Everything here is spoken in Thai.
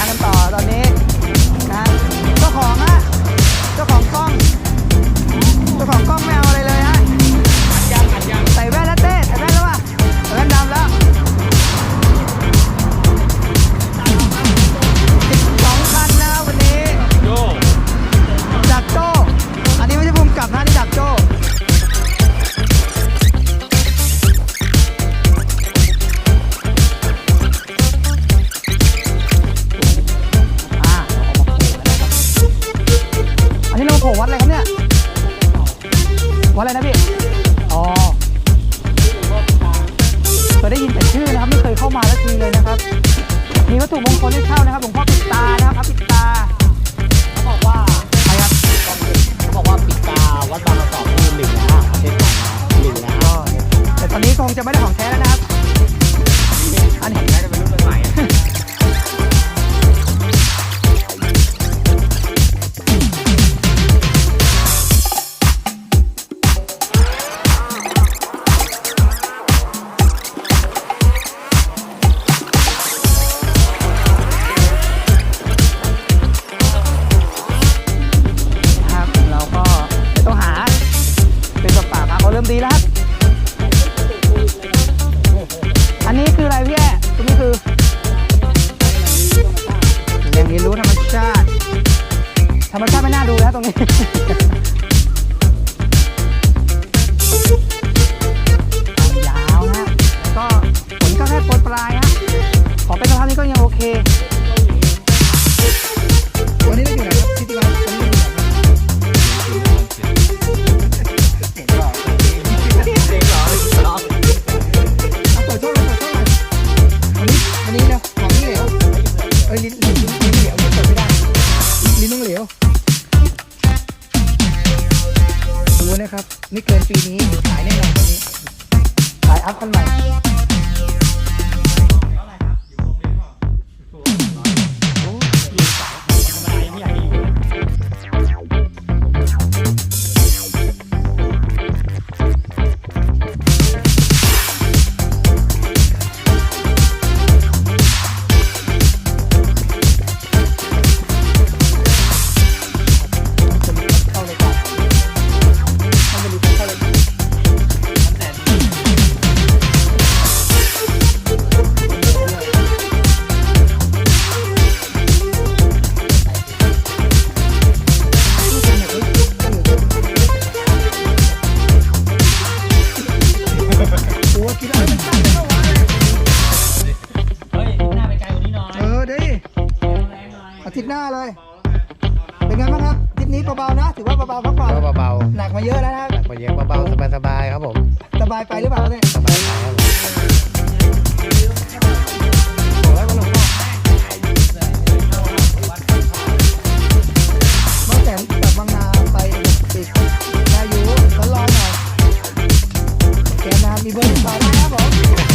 ากันต่อตอนนี้นะเจ้าของอะเจ้าของกล้องเจ้าของกล้องไม่เอา เข้ามาแล้วทีเลยนะครับ มีวัตถุมงคลให้เช่านะครับหลวงพ่อปิดตานะครับปิดตา รรมชาติไม่น่าดูแล้วตรงนี้ ยาวนะแล้วก็ฝนก็แค่โปรยปลายฮะขอเป็นสภาพนี้ก็ยังโอเค วันนี้เราอยู่ไหนครับพิธีกรวันนี้เอยู่ไหนครับเอาเปิดช่องเลยเปิดช่องเลยอันนี้อันนี้นะของนี่เหลวเอ้ยลิ้นลิ้นลิ้นเหลวลิ้นเปิดไม่ได้ลิ้นต้องเหลว ดูนะครับ ไม่เกินปีนี้ขายแน่นอนตัวนี้ ขายอัพกันใหม่ ริดหน้าเลย เป็นไงบ้างครับทริปนี้เบาๆนะ ถือว่าเบาๆพักผ่อนเบาๆหนักมาเยอะแล้วนะหนักมาเยอะเบาๆสบายๆครับผม สบายไปหรือเปล่าเนี่ยสบายครับผมมาแสนกับบางนาไปติดนายูตลอดหน่อแกนามีเบอร์ติดต่อได้ครับผม